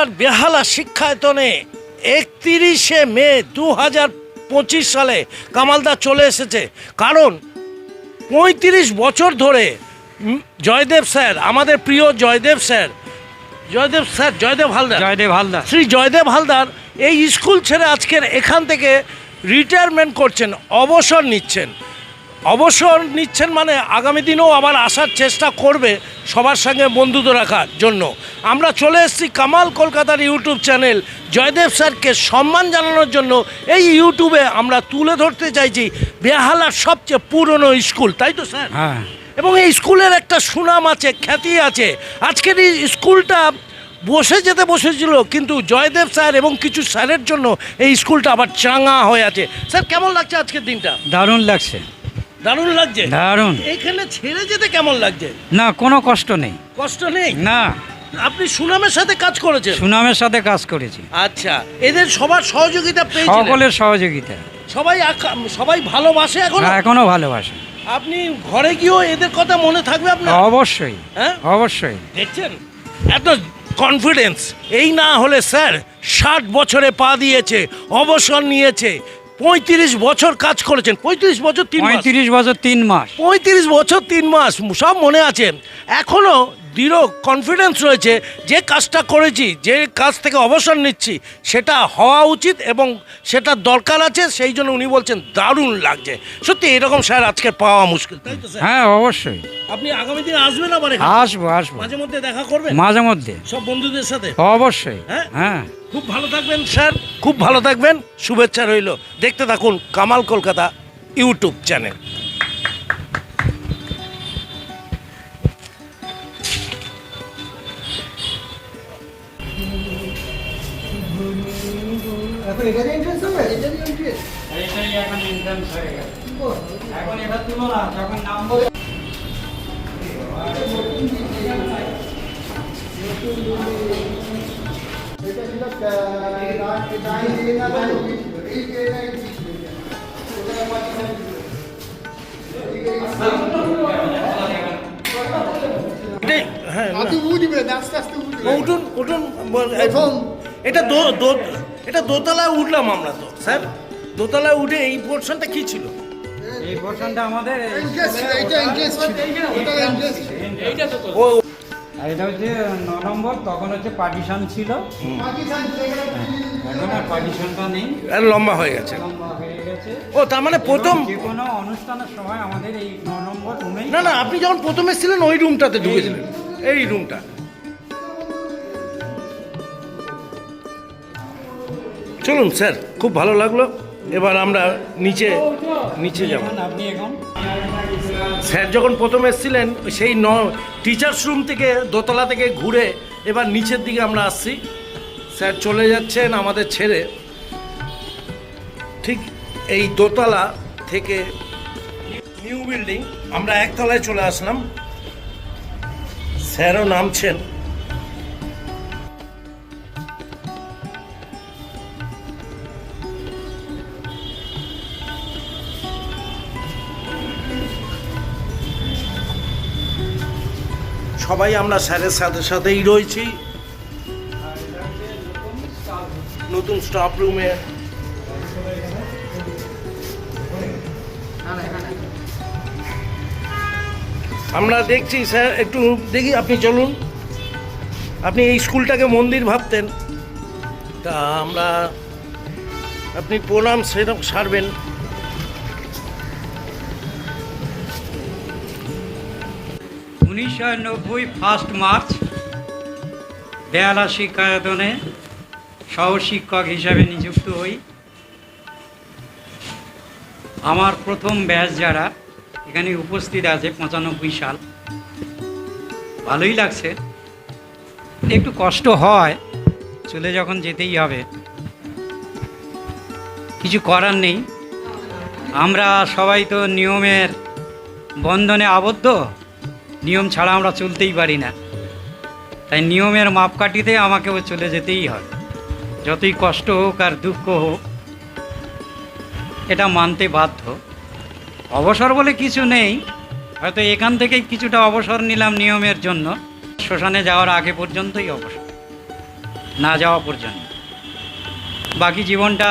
এবার বেহালা শিক্ষায়তনে একতিরিশে মে দু হাজার পঁচিশ সালে কামালদা চলে এসেছে। কারণ পঁয়ত্রিশ বছর ধরে জয়দেব স্যার আমাদের প্রিয় জয়দেব স্যার জয়দেব স্যার জয়দেব হালদার। জয়দেব হালদার। শ্রী জয়দেব হালদার এই স্কুল ছেড়ে আজকের এখান থেকে রিটায়ারমেন্ট করছেন অবসর নিচ্ছেন। অবসর নিচ্ছেন মানে আগামী দিনেও আবার আসার চেষ্টা করবে সবার সঙ্গে বন্ধুত্ব রাখার জন্য। আমরা চলে এসেছি কামাল কলকাতার ইউটিউব চ্যানেল জয়দেব স্যারকে সম্মান জানানোর জন্য। এই ইউটিউবে আমরা তুলে ধরতে চাইছি বেহালার সবচেয়ে পুরনো স্কুল তাই তো স্যার? হ্যাঁ। এবং এই স্কুলের একটা সুনাম আছে খ্যাতি আছে। আজকের এই স্কুলটা বসে যেতে বসেছিল কিন্তু জয়দেব স্যার এবং কিছু স্যারের জন্য এই স্কুলটা আবার চাঙা হয়ে আছে। স্যার কেমন লাগছে আজকের দিনটা? দারুণ লাগছে। দারুণ লাগছে। দারুণ। এখানে ছেড়ে যেতে কেমন লাগছে? না কোনো কষ্ট নেই। কষ্ট নেই? না। আপনি সুনামের সাথে কাজ করেছেন? সুনামের সাথে কাজ করেছি। আচ্ছা এদের সবার সহযোগিতা পেয়েছিলেন? সকলের সহযোগিতা। সবাই সবাই ভালোবাসে এখন? এখনও ভালোবাসে। আপনি ঘরে গিয়েও এদের কথা মনে থাকবে আপনার? অবশ্যই হ্যাঁ? অবশ্যই। দেখছেন? এত কনফিডেন্স এই না হলে স্যার ষাট বছরে পা দিয়েছে অবসর নিয়েছে। পঁয়ত্রিশ বছর কাজ করেছেন। পঁয়ত্রিশ বছর তিন মাস। পঁয়ত্রিশ বছর তিন মাস। পঁয়ত্রিশ বছর তিন মাস সব মনে আছে। এখনও দৃঢ় কনফিডেন্স রয়েছে যে কাজটা করেছি যে কাজ থেকে অবসর নিচ্ছি সেটা হওয়া উচিত এবং সেটা দরকার আছে সেই জন্য উনি বলছেন দারুণ লাগছে। সত্যি এরকম স্যার আজকে পাওয়া মুশকিল তাই তো স্যার? হ্যাঁ অবশ্যই। আপনি আগামী দিনে আসবেন আবার এখানে? আসব আসব। মাঝে মধ্যে দেখা করবেন? মাঝে মধ্যে। সব বন্ধুদের সাথে? অবশ্যই হ্যাঁ? হ্যাঁ। খুব ভালো থাকবেন স্যার। খুব ভালো থাকবেন। শুভেচ্ছা রইল। দেখতে থাকুন কামাল কলকাতা ইউটিউব চ্যানেল। এখন হবে? এখন এটা তুলো না যখন নামবো এটা ছিল, না। এই যে এটা। এটা হ্যাঁ আস্তে আস্তে আস্তে উ দিবেন। উঠুন উঠুন বল- এটা দো দো- এটা দোতলায় উঠলাম আমরা তো স্যার। দোতলায় উঠে এই পোর্শনটা কি ছিল? এই পোর্শনটা আমাদের। ও এটা হচ্ছে ন নম্বর তখন হচ্ছে পার্টিশন ছিল। পাকিস্তান ছিল, এখানে আর পার্টিশনটা নেই। আর লম্বা হয়ে গেছে। লম্বা হয়ে গেছে। ও তার মানে প্রথম যে কোনো অনুষ্ঠানের সময় আমাদের এই ন নম্বর রুমেই না না আপনি যখন প্রথম এসেছিলেন ওই রুমটাতে ঢুকেছিলেন। এই রুমটা চলুন স্যার খুব ভালো লাগল। এবার আমরা নিচে নিচে যাব। আপনি এখন? স্যার যখন প্রথম এসেছিলেন সেই ন টিচার্স রুম থেকে দোতলা থেকে ঘুরে এবার নিচের দিকে আমরা আসছি। স্যার চলে যাচ্ছেন আমাদের ছেড়ে। ঠিক এই দোতলা থেকে নিউ বিল্ডিং আমরা একতলায় চলে আসলাম। স্যারও নামছেন। সবাই আমরা স্যারের সাথে সাথেই রয়েছি। নতুন স্টাফ রুমে আমরা দেখছি, স্যার, একটু দেখি, আপনি চলুন। আপনি এই স্কুলটাকে মন্দির ভাবতেন। তা আমরা, আপনি প্রণাম সেরকম সারবেন। উনিশশো নব্বই ফার্স্ট মার্চ বেহালা শিক্ষায়তনে সহশিক্ষক হিসাবে নিযুক্ত হই। আমার প্রথম ব্যাচ যারা, এখানে উপস্থিত আছে পঁচানব্বই সাল। ভালোই লাগছে। একটু কষ্ট হয়, চলে যখন যেতেই হবে। কিছু করার নেই। আমরা সবাই তো নিয়মের বন্ধনে আবদ্ধ। নিয়ম ছাড়া আমরা চলতেই পারি না। তাই নিয়মের মাপকাঠিতে আমাকেও চলে যেতেই হয়। যতই কষ্ট হোক আর দুঃখ হোক, এটা মানতে বাধ্য। অবসর বলে কিছু নেই, হয়তো এখান থেকেই কিছুটা অবসর নিলাম নিয়মের জন্য। শ্মশানে যাওয়ার আগে পর্যন্তই অবসর, না যাওয়া পর্যন্ত। বাকি জীবনটা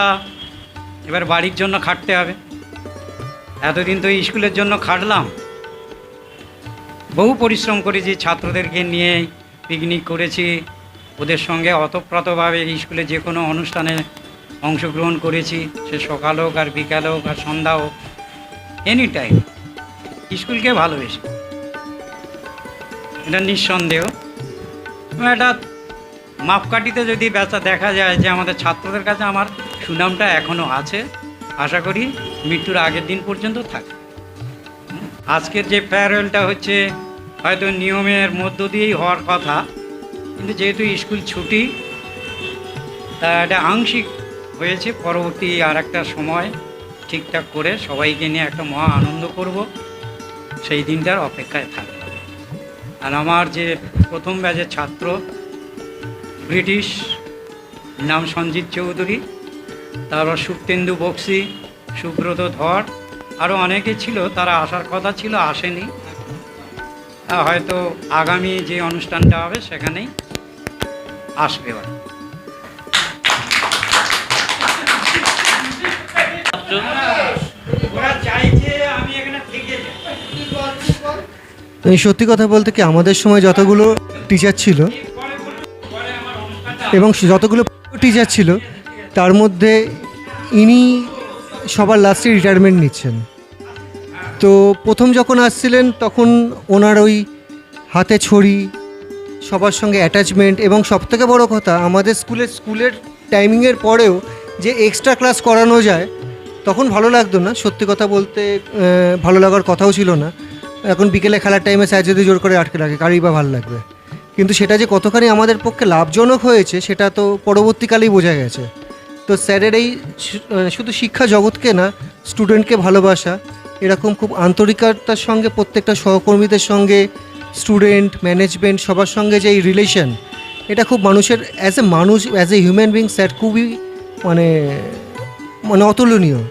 এবার বাড়ির জন্য খাটতে হবে। এতদিন তো স্কুলের জন্য খাটলাম। বহু পরিশ্রম করেছি, ছাত্রদেরকে নিয়ে পিকনিক করেছি। ওদের সঙ্গে অতপ্রতভাবে স্কুলে যে কোনো অনুষ্ঠানে অংশগ্রহণ করেছি। সে সকাল হোক আর বিকাল হোক আর সন্ধ্যা হোক এনি টাইম স্কুলকে ভালোবেসে। এটা নিঃসন্দেহ। এটা মাপকাঠিতে যদি বেচা দেখা যায় যে আমাদের ছাত্রদের কাছে আমার সুনামটা এখনও আছে, আশা করি মৃত্যুর আগের দিন পর্যন্ত থাকে আজকের যে ফেয়ারওয়েলটা হচ্ছে, হয়তো নিয়মের মধ্য দিয়েই হওয়ার কথা, কিন্তু যেহেতু স্কুল ছুটি, তা এটা আংশিক হয়েছে, পরবর্তী আর একটা সময় ঠিকঠাক করে সবাইকে নিয়ে একটা মহা আনন্দ করব, সেই দিনটার অপেক্ষায় থাকবে। আর আমার যে প্রথম ব্যাচের ছাত্র, ব্রিটিশ নাম সঞ্জিত চৌধুরী, তারপর সুপ্তেন্দু বক্সি, সুব্রত ধর আরও অনেকে ছিল তারা আসার কথা ছিল আসেনি। হয়তো আগামী যে অনুষ্ঠানটা হবে সেখানেই আসবে ওরা এই সত্যি কথা বলতে কি আমাদের সময় যতগুলো টিচার ছিল এবং যতগুলো টিচার ছিল তার মধ্যে ইনি সবার লাস্টে রিটায়ারমেন্ট নিচ্ছেন। তো প্রথম যখন আসছিলেন, তখন ওনার ওই হাতে ছড়ি, সবার সঙ্গে অ্যাটাচমেন্ট এবং সবথেকে বড় কথা, আমাদের স্কুলের স্কুলের টাইমিংয়ের পরেও যে এক্সট্রা ক্লাস করানো যায়, তখন ভালো লাগতো না। সত্যি কথা বলতে ভালো লাগার কথাও ছিল না। এখন বিকেলে খেলার টাইমে স্যার যদি জোর করে আটকে রাখে, কারই বা ভালো লাগবে। কিন্তু সেটা যে কতখানি আমাদের পক্ষে লাভজনক হয়েছে, সেটা তো পরবর্তীকালেই বোঝা গেছে। তো স্যারের এই শুধু শিক্ষা জগৎকে না স্টুডেন্টকে ভালোবাসা, এরকম খুব আন্তরিকতার সঙ্গে প্রত্যেকটা সহকর্মীদের সঙ্গে স্টুডেন্ট ম্যানেজমেন্ট সবার সঙ্গে যে এই রিলেশন এটা খুব মানুষের অ্যাজ এ মানুষ as a human being sir খুবই মানে মানে অতুলনীয়।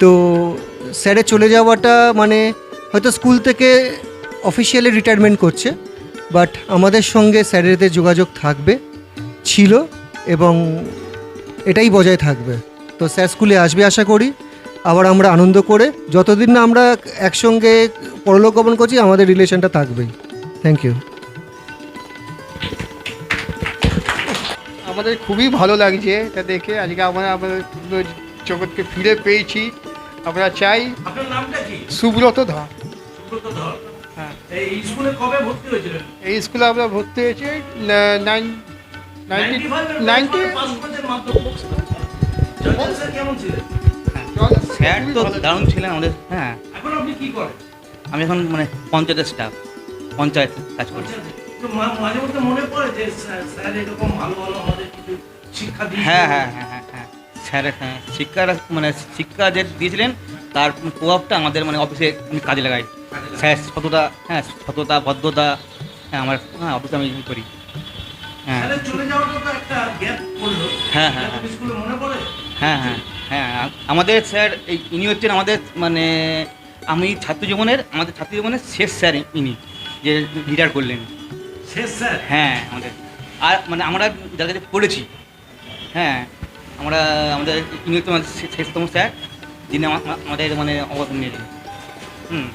তো স্যারের চলে যাওয়াটা মানে হয়তো স্কুল থেকে অফিসিয়ালি রিটায়ারমেন্ট করছে বাট আমাদের সঙ্গে স্যারেদের যোগাযোগ থাকবে, ছিল এবং এটাই বজায় থাকবে। তো স্যার স্কুলে আসবে আশা করি। আবার আমরা আনন্দ করে যতদিন না আমরা একসঙ্গে পরলোক গমন করছি আমাদের রিলেশনটা থাকবেই। থ্যাংক ইউ আমাদের খুবই ভালো লাগছে এটা দেখে। আজকে আমরা আমাদের জগৎকে ফিরে পেয়েছি। আমরা চাই আপনার নামটা কি? সুব্রত ধর। হ্যাঁ। এই স্কুলে কবে ভর্তি হয়েছিলেন? এই স্কুলে আমরা ভর্তি হয়েছি নাইন স্যার ছিলেন? স্যার তো দারুণ ছিলেন আমাদের হ্যাঁ। এখন আপনি কি করেন? আমি এখন মানে পঞ্চায়েতের স্টাফ পঞ্চায়েত কাজ করছি বলছেন, তো মা- মাঝে মধ্যে মনে পড়ে যে স্যার স্যার এরকম ভালো ভালো আমাদের কিছু শিক্ষা দিয়ে হ্যাঁ হ্যাঁ হ্যাঁ হ্যাঁ হ্যাঁ। স্যার হ্যাঁ শিক্ষাটা মানে শিক্ষা যে দিয়েছিলেন তার প্রভাবটা আমাদের মানে অফিসে আমি কাজে লাগাই। স্যার সততা হ্যাঁ সততা ভদ্রতা হ্যাঁ আমার হ্যাঁ অফিসে আমি করি। হ্যাঁ। স্যারের চলে যাওয়াটা তো একটা গ্যাপ পড়ল। হ্যাঁ, হ্যাঁ, স্কুলে মনে পড়ে? হ্যাঁ হ্যাঁ হ্যাঁ আমাদের স্যার এই ইনি হচ্ছেন আমাদের মানে আমি ছাত্র জীবনের আমাদের ছাত্র জীবনের শেষ স্যার ইনি যে রিটায়ার করলেন। শেষ স্যার হ্যাঁ আমাদের। আর মানে আমরা যার কাছে পড়েছি হ্যাঁ আমরা আমাদের ইনি হচ্ছে আমাদের শেষতম স্যার যিনি আমা- আমা- আমাদের মানে অবদান নিয়েছেন। হুম।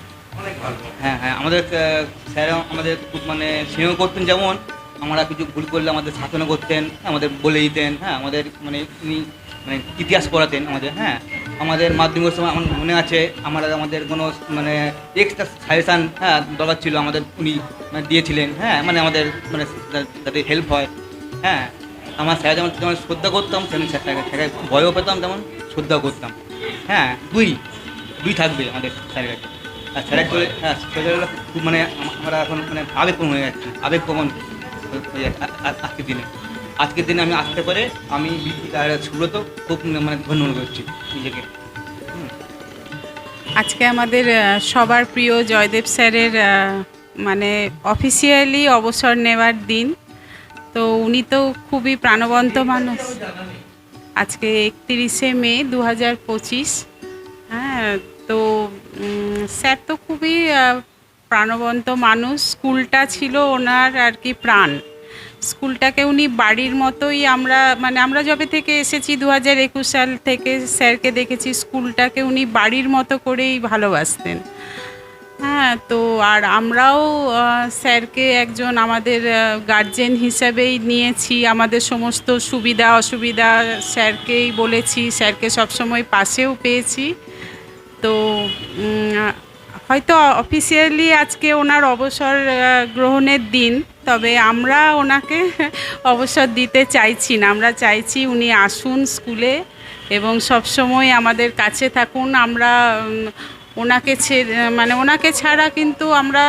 হ্যাঁ হ্যাঁ আমাদের স্যার আমাদের খুব মানে স্নেহ করতেন যেমন আমরা কিছু ভুল করলে আমাদের শাসনও করতেন, আমাদের বলে দিতেন হ্যাঁ আমাদের মানে উনি মানে ইতিহাস পড়াতেন আমাদের হ্যাঁ। আমাদের মাধ্যমিক সময় আমার মনে আছে, আমরা আমাদের কোনো মানে এক্সট্রা সাজেশান হ্যাঁ দরকার ছিল আমাদের উনি মানে দিয়েছিলেন হ্যাঁ মানে আমাদের মানে যাতে হেল্প হয় হ্যাঁ। আমার স্যার যেমন যেমন শ্রদ্ধা করতাম, তেমন স্যারটাকে স্যারের ভয়ও পেতাম, তেমন শ্রদ্ধাও করতাম হ্যাঁ। দুই দুই থাকবে আমাদের স্যারের কাছে। আর স্যারের হ্যাঁ খুব মানে আমরা এখন মানে আবেগপ্রবণ হয়ে যাচ্ছি, আবেগপ্রবণ। আজকের দিনে। আজকের দিনে আমি আসতে পারে আমি সুব্রত খুব মানে ধন্য মনে করছি নিজেকে। আজকে আমাদের সবার প্রিয় জয়দেব স্যারের মানে অফিসিয়ালি অবসর নেওয়ার দিন। তো উনি তো খুবই প্রাণবন্ত মানুষ। আজকে একত্রিশে মে দু হাজার পঁচিশ। হ্যাঁ তো স্যার তো খুবই প্রাণবন্ত মানুষ, স্কুলটা ছিল ওনার আর কি প্রাণ। স্কুলটাকে উনি বাড়ির মতোই আমরা মানে আমরা যবে থেকে এসেছি দু হাজার একুশ সাল থেকে স্যারকে দেখেছি, স্কুলটাকে উনি বাড়ির মতো করেই ভালোবাসতেন। হ্যাঁ তো আর আমরাও স্যারকে একজন আমাদের গার্জেন হিসাবেই নিয়েছি। আমাদের সমস্ত সুবিধা, অসুবিধা স্যারকেই বলেছি। স্যারকে সবসময় পাশেও পেয়েছি। তো হয়তো অফিসিয়ালি আজকে ওনার অবসর গ্রহণের দিন, তবে আমরা ওনাকে অবসর দিতে চাইছি না। আমরা চাইছি উনি আসুন স্কুলে এবং সবসময় আমাদের কাছে থাকুন। আমরা ওনাকে ছেড়ে মানে ওনাকে ছাড়া কিন্তু আমরা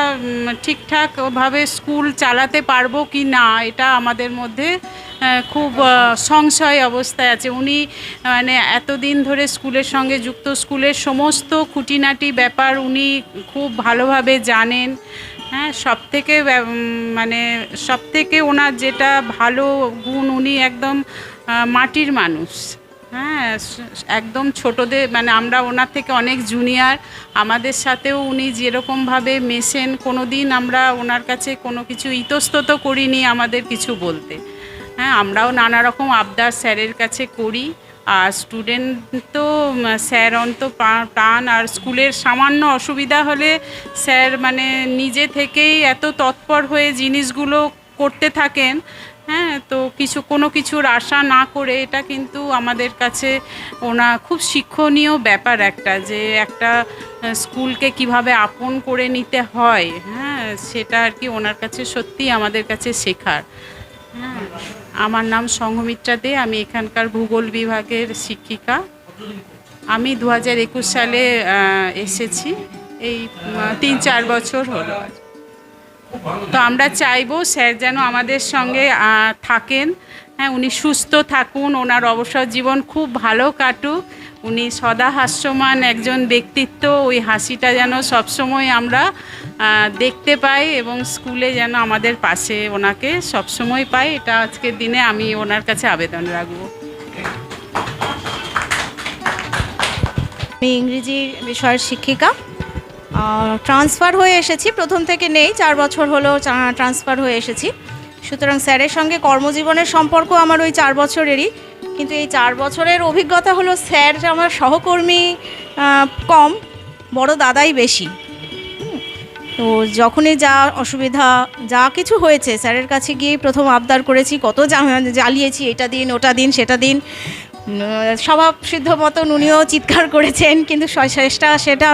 ঠিকঠাকভাবে স্কুল চালাতে পারব কি না, এটা আমাদের মধ্যে খুব সংশয় অবস্থায় আছে। উনি মানে এতদিন ধরে স্কুলের সঙ্গে যুক্ত। স্কুলের সমস্ত খুঁটিনাটি ব্যাপার উনি খুব ভালোভাবে জানেন। হ্যাঁ সব থেকে মানে সব থেকে ওনার যেটা ভালো গুণ, উনি একদম মাটির মানুষ। হ্যাঁ একদম ছোটদের মানে আমরা ওনার থেকে অনেক জুনিয়র। আমাদের সাথেও উনি যেরকমভাবে মেশেন কোনো দিন আমরা ওনার কাছে কোনো কিছু ইতস্তত করিনি আমাদের কিছু বলতে। হ্যাঁ আমরাও নানা রকম আবদার স্যারের কাছে করি। আর স্টুডেন্ট তো স্যার অন্ত প্রা- প্রাণ, আর স্কুলের সামান্য অসুবিধা হলে স্যার মানে নিজে থেকেই এত তৎপর হয়ে জিনিসগুলো করতে থাকেন। হ্যাঁ তো কিছু, কোনো কিছুর আশা না করে এটা কিন্তু আমাদের কাছে ওনা খুব শিক্ষণীয় ব্যাপার একটা যে একটা স্কুলকে কীভাবে আপন করে নিতে হয়। হ্যাঁ সেটা আর কি ওনার কাছে সত্যিই আমাদের কাছে শেখার। আমার নাম সংঘমিত্রা দে, আমি এখানকার ভূগোল বিভাগের শিক্ষিকা। আমি দু হাজার একুশ সালে এসেছি। এই তিন চার বছর হলো। তো আমরা চাইব স্যার যেন আমাদের সঙ্গে থাকেন। হ্যাঁ উনি সুস্থ থাকুন, ওনার অবসর জীবন খুব ভালো কাটুক। উনি সদা হাস্যমান একজন ব্যক্তিত্ব। ওই হাসিটা যেন সবসময় আমরা দেখতে পাই এবং স্কুলে যেন আমাদের পাশে ওনাকে সবসময় পাই। এটা আজকের দিনে আমি ওনার কাছে আবেদন রাখব। আমি ইংরেজি বিষয়ের শিক্ষিকা। ট্রান্সফার হয়ে এসেছি, প্রথম থেকে নেই, চার বছর হলো ট্রান্সফার হয়ে এসেছি। সুতরাং স্যারের সঙ্গে কর্মজীবনের সম্পর্ক আমার ওই চার বছরেরই। কিন্তু এই চার বছরের অভিজ্ঞতা হলো স্যার আমার সহকর্মী কম, বড় দাদাই বেশি। তো যখনই যা অসুবিধা, যা কিছু হয়েছে, স্যারের কাছে গিয়ে প্রথম আবদার করেছি, কত জ্বালিয়েছি, এটা দিন, ওটা দিন, সেটা দিন। স্বভাব সিদ্ধ মতন উনিও চিৎকার করেছেন, কিন্তু শেষটা সেটা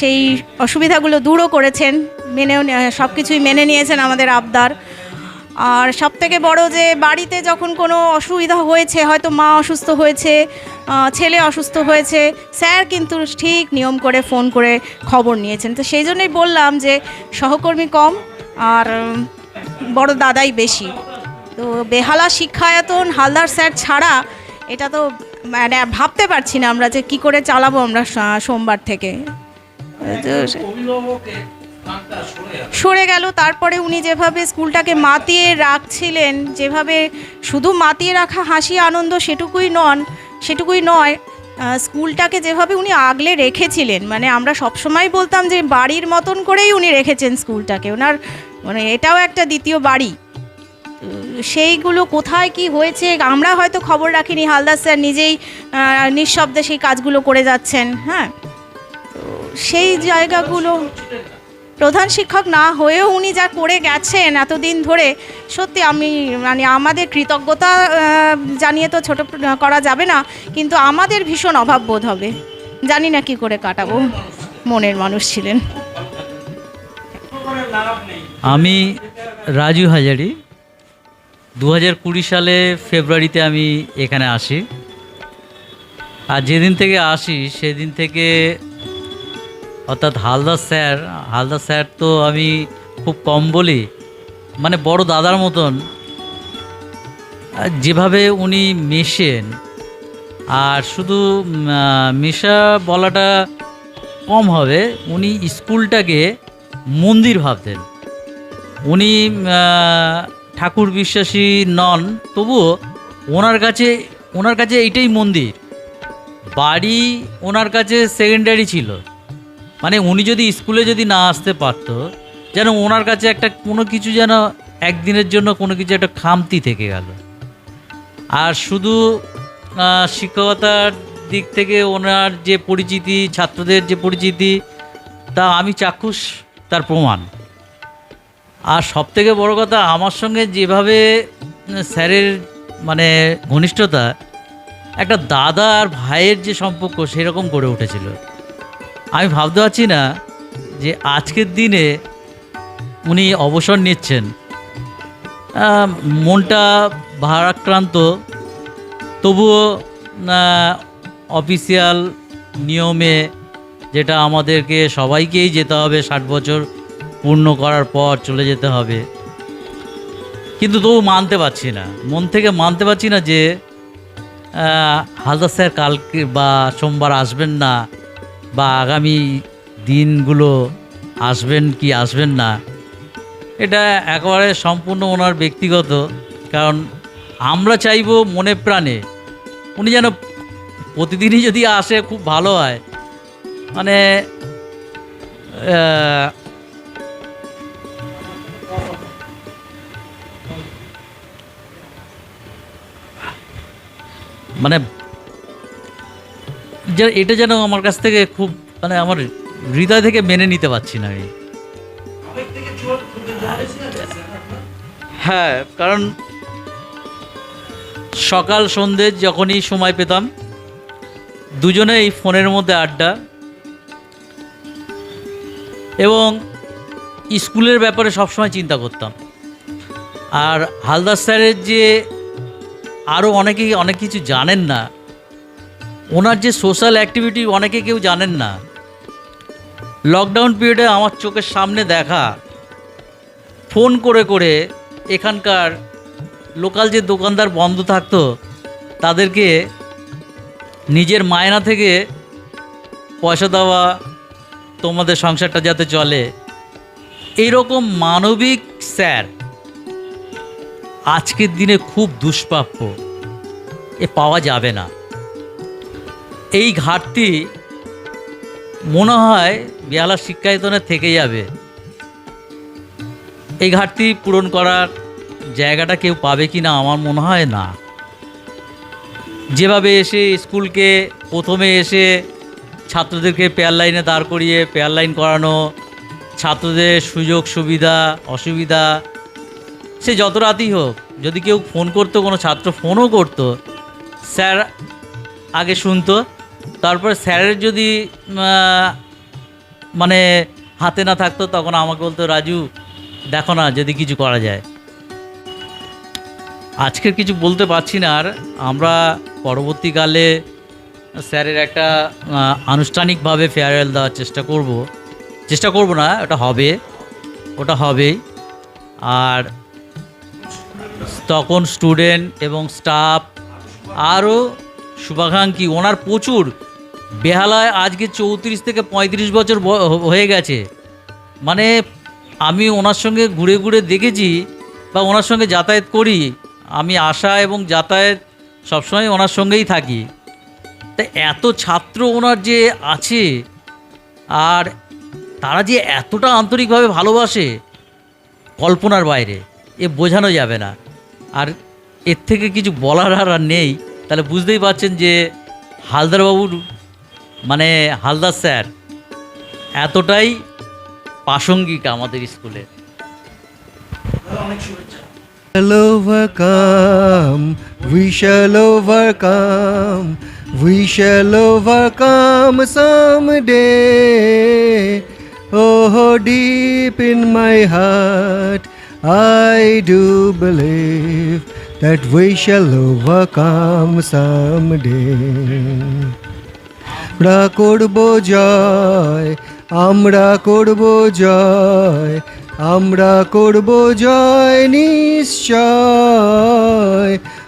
সেই অসুবিধাগুলো দূরও করেছেন, মেনেও সব কিছুই মেনে নিয়েছেন আমাদের আবদার। আর সব থেকে বড় যে বাড়িতে যখন কোনো অসুবিধা হয়েছে হয়তো মা অসুস্থ হয়েছে ছেলে অসুস্থ হয়েছে স্যার কিন্তু ঠিক নিয়ম করে ফোন করে খবর নিয়েছেন। তো সেই জন্যই বললাম যে সহকর্মী কম আর বড় দাদাই বেশি। তো বেহালা শিক্ষায়তন হালদার স্যার ছাড়া এটা তো মানে ভাবতে পারছি না আমরা যে কি করে চালাবো আমরা সোমবার থেকে। তো সে- সরে গেল। তারপরে উনি যেভাবে স্কুলটাকে মাতিয়ে রাখছিলেন, যেভাবে শুধু মাতিয়ে রাখা হাসি, আনন্দ সেটুকুই নন, সেটুকুই নয় স্কুলটাকে যেভাবে উনি আগলে রেখেছিলেন মানে আমরা সবসময় বলতাম যে বাড়ির মতন করেই উনি রেখেছেন স্কুলটাকে। ওনার মানে এটাও একটা দ্বিতীয় বাড়ি। সেইগুলো কোথায় কি হয়েছে, আমরা হয়তো খবর রাখিনি, হালদার স্যার নিজেই নিঃশব্দে সেই কাজগুলো করে যাচ্ছেন হ্যাঁ? সেই জায়গাগুলো প্রধান শিক্ষক না হয়েও উনি যা করে গেছেন এতদিন ধরে, সত্যি আমি মানে আমাদের কৃতজ্ঞতা জানিয়ে তো ছোট, করা যাবে না, কিন্তু আমাদের ভীষণ অভাব বোধ হবে। জানি না কি করে কাটাবো, মনের মানুষ ছিলেন। আমি রাজু হাজারি দু হাজার কুড়ি সালে ফেব্রুয়ারিতে আমি এখানে আসি। আর যেদিন থেকে আসি, সেদিন থেকে অর্থাৎ হালদার স্যার হালদার স্যার তো আমি খুব কম বলি মানে বড় দাদার মতন। যেভাবে উনি মেশেন, আর শুধু মেশা বলাটা কম হবে, উনি স্কুলটাকে মন্দির ভাবতেন। উনি ঠাকুর বিশ্বাসী নন, তবুও ওনার কাছে ওনার কাছে এইটাই মন্দির। বাড়ি ওনার কাছে সেকেন্ডারি ছিল। মানে উনি যদি স্কুলে যদি না আসতে পারতো, যেন ওনার কাছে একটা কোনো কিছু যেন একদিনের জন্য কোনো কিছু একটা খামতি থেকে গেল। আর শুধু শিক্ষকতার দিক থেকে ওনার যে পরিচিতি, ছাত্রদের যে পরিচিতি, তা আমি চাক্ষুষ, তার প্রমাণ। আর সবথেকে বড় কথা, আমার সঙ্গে যেভাবে স্যারের মানে ঘনিষ্ঠতা, একটা দাদা আর ভাইয়ের যে সম্পর্ক সেরকম গড়ে উঠেছিল। আমি ভাবতে পারছি না যে আজকের দিনে উনি অবসর নিচ্ছেন। মনটা ভারাক্রান্ত, তবুও অফিসিয়াল নিয়মে যেটা আমাদেরকে সবাইকেই যেতে হবে, ষাট বছর পূর্ণ করার পর চলে যেতে হবে। কিন্তু তবু মানতে পারছি না। মন থেকে মানতে পারছি না যে হালদার স্যার কালকে বা সোমবার আসবেন না। বা আগামী দিনগুলো আসবেন কি আসবেন না, এটা একেবারে সম্পূর্ণ ওনার ব্যক্তিগত। কারণ আমরা চাইব মনে প্রাণে উনি যেন প্রতিদিনই যদি আসে খুব ভালো হয়। মানে মানে যে এটা যেন আমার কাছ থেকে খুব মানে আমার হৃদয় থেকে মেনে নিতে পারছি না আমি। হ্যাঁ কারণ সকাল সন্ধে যখনই সময় পেতাম দুজনেই ফোনের মধ্যে আড্ডা এবং স্কুলের ব্যাপারে সবসময় চিন্তা করতাম। আর হালদার স্যারের যে আরও অনেকেই অনেক কিছু জানেন না ওনার যে সোশ্যাল অ্যাক্টিভিটি অনেকে কেউ জানেন না। লকডাউন পিরিয়ডে আমার চোখের সামনে দেখা, ফোন করে করে এখানকার লোকাল যে দোকানদার বন্ধ থাকতো, তাদেরকে নিজের মায়না থেকে পয়সা দেওয়া, তোমাদের সংসারটা যাতে চলে। এইরকম মানবিক স্যার আজকের দিনে খুব দুষ্প্রাপ্য। এ পাওয়া যাবে না। এই ঘাটতি মনে হয় বেহালা শিক্ষায়তনে থেকে যাবে। এই ঘাটতি পূরণ করার জায়গাটা কেউ পাবে কি না আমার মনে হয় না। যেভাবে এসে স্কুলকে প্রথমে এসে ছাত্রদেরকে পেয়ার লাইনে দাঁড় করিয়ে পেয়ার লাইন করানো, ছাত্রদের সুযোগ, সুবিধা, অসুবিধা, সে যত রাতই হোক, যদি কেউ ফোন করতো, কোনো ছাত্র ফোনও করতো, স্যার আগে শুনতো তারপর স্যারের যদি মানে হাতে না থাকতো, তখন আমাকে বলতো, রাজু, দেখো না, যদি কিছু করা যায়। আজকের কিছু বলতে পারছি না, আর আমরা পরবর্তীকালে স্যারের একটা আনুষ্ঠানিকভাবে ফেয়ারওয়েল দেওয়ার চেষ্টা করব। চেষ্টা করব না, ওটা হবে, ওটা হবেই। আর তখন স্টুডেন্ট এবং স্টাফ আরও শুভাকাঙ্ক্ষী, ওনার প্রচুর। বেহালায় আজকে চৌত্রিশ থেকে পঁয়ত্রিশ বছর হয়ে গেছে। মানে আমি ওনার সঙ্গে ঘুরে ঘুরে দেখেছি বা ওনার সঙ্গে যাতায়াত করি। আমি আসা এবং যাতায়াত সবসময় ওনার সঙ্গেই থাকি। তা এত ছাত্র ওনার যে আছে, আর তারা যে এতটা আন্তরিকভাবে ভালোবাসে কল্পনার বাইরে, এ বোঝানো যাবে না। আর এর থেকে কিছু বলার আর নেই। তাহলে বুঝতেই পারছেন যে হালদারবাবুর মানে হালদার স্যার এতটাই প্রাসঙ্গিক আমাদের স্কুলে shall overcome, we shall overcome, we shall overcome someday. Oh, deep in my heart, I do believe that we shall overcome someday. আমরা করব জয়, আমরা করব জয়, আমরা করব জয় নিশ্চয়।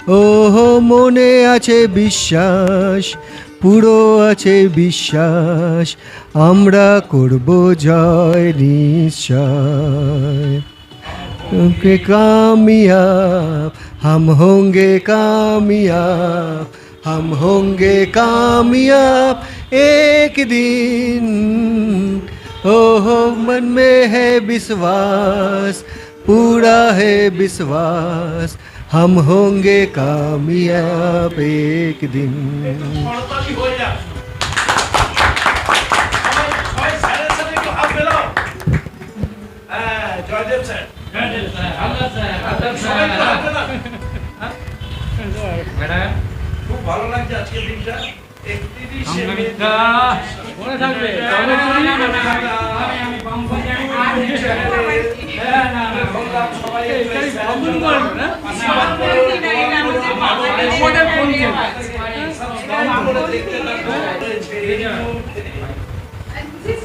ওহো, মনে আছে বিশ্বাস, পুরো আছে বিশ্বাস, আমরা করব জয় নিশ্চয়। কামিয়া हम होंगे कामयाब, हम होंगे कामयाब एक दिन। ओ हो मन में है विश्वास, पूरा है विश्वास, हम होंगे कामयाब एक दिन। একত্রিশে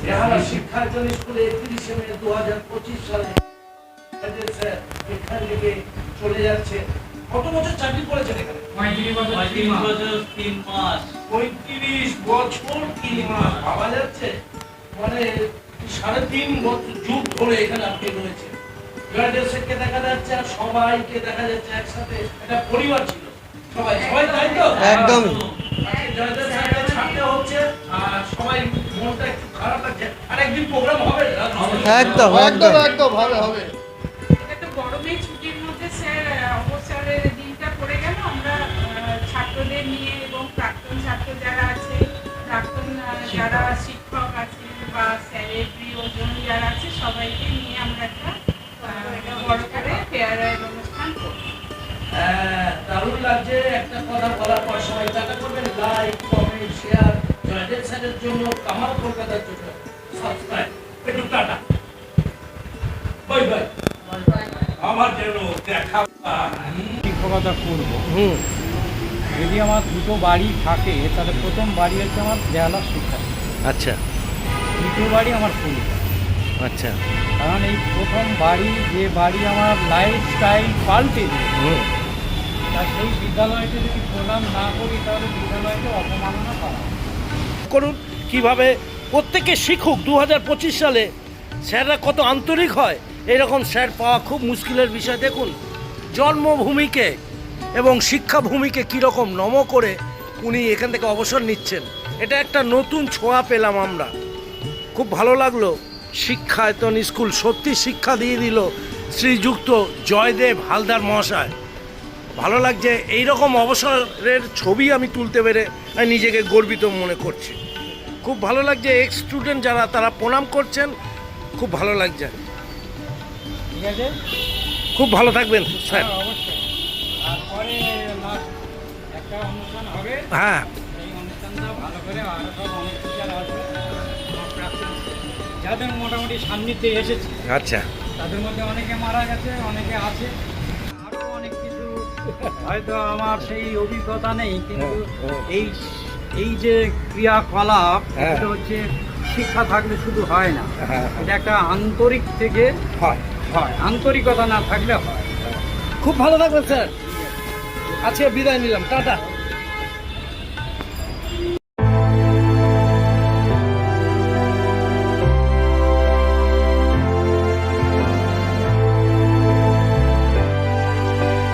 এহারা শিক্ষার্জন স্কুলে একত্রিশে মে দু হাজার পঁচিশ সালে এখান থেকে চলে যাচ্ছে। কত বছর চাকরি করেছেন এখানে? তিন মাস। পঁয়ত্রিশ বছর তিন মাস। ভাবা যাচ্ছে? মানে সাড়ে তিন যুগ ধরে এখানে আপনি রয়েছেন। জয়দেব দেখা যাচ্ছে আর সবাইকে দেখা যাচ্ছে একসাথে। একটা পরিবার ছিল। সবাই সবাই তাই তো? একদমই। আজকে জয়দেব স্যারকে ছাড়তে হচ্ছে আর সবাই মনটা একটু খারাপ লাগছে। আর একদিন প্রোগ্রাম হবে। একদম একদম। একদম একদম হবে হবে। নিয়ে এবং প্রাক্তন ছাত্র যারা আছে প্রাক্তন যারা শিক্ষক। আছে বা স্যারের প্রিয়জন যারা আছে সবাইকে নিয়ে আমরা একটা বড় করে ফেয়ারওয়েল অনুষ্ঠান করব। হ্যাঁ দারুণ লাগছে। একটা কথা বলার পর সবাই টাটা করবেন লাইক কমেন্ট শেয়ার জয়দেব স্যারের জন্য কামাল কলকাতার জন্য সাবস্ক্রাইব একটু টাটা। বাই বাই আমার যেন দেখা শিক্ষকতা করব। হুম। যদি আমার দুটো বাড়ি থাকে তাহলে প্রথম বাড়ি হচ্ছে আমার দেয়ালা শিক্ষা। আচ্ছা। দ্বিতীয় বাড়ি আমার ফুল। আচ্ছা। কারণ এই প্রথম বাড়ি যে বাড়ি আমার লাইফ স্টাইল পাল্টে দিল তা সেই বিদ্যালয়কে যদি প্রদান না করি তাহলে বিদ্যালয়কে অপমাননা করা করুন কীভাবে প্রত্যেকে শিখুক দু হাজার পঁচিশ সালে স্যাররা কত আন্তরিক হয় এরকম স্যার পাওয়া খুব মুশকিলের বিষয়। দেখুন জন্মভূমিকে এবং শিক্ষাভূমিকে কীরকম নম করে উনি এখান থেকে অবসর নিচ্ছেন এটা একটা নতুন ছোঁয়া পেলাম আমরা। খুব ভালো লাগল শিক্ষায়তন স্কুল সত্যি শিক্ষা দিয়ে দিল শ্রীযুক্ত জয়দেব হালদার মহাশয়। ভালো লাগছে এইরকম অবসরের ছবি আমি তুলতে পেরে আমি নিজেকে গর্বিত মনে করছি। খুব ভালো লাগছে এক্স স্টুডেন্ট যারা তারা প্রণাম করছেন খুব ভালো লাগছে। ঠিক আছে? খুব ভালো থাকবেন স্যার। হ্যাঁ, হ্যাঁ যাদের মোটামুটি সান্নিধ্যে এসেছে আচ্ছা। তাদের মধ্যে অনেকে মারা গেছে অনেকে আছে। আরও অনেক কিছু হয়তো আমার সেই অভিজ্ঞতা নেই কিন্তু এই এই যে ক্রিয়াকলাপ হ্যাঁ। এটা হচ্ছে শিক্ষা থাকলে শুধু হয় না। হ্যাঁ, এটা একটা আন্তরিক থেকে হয়। হয়। আন্তরিকতা না থাকলে হয়। খুব ভালো থাকবেন স্যার। আজকে বিদায় নিলাম টাটা।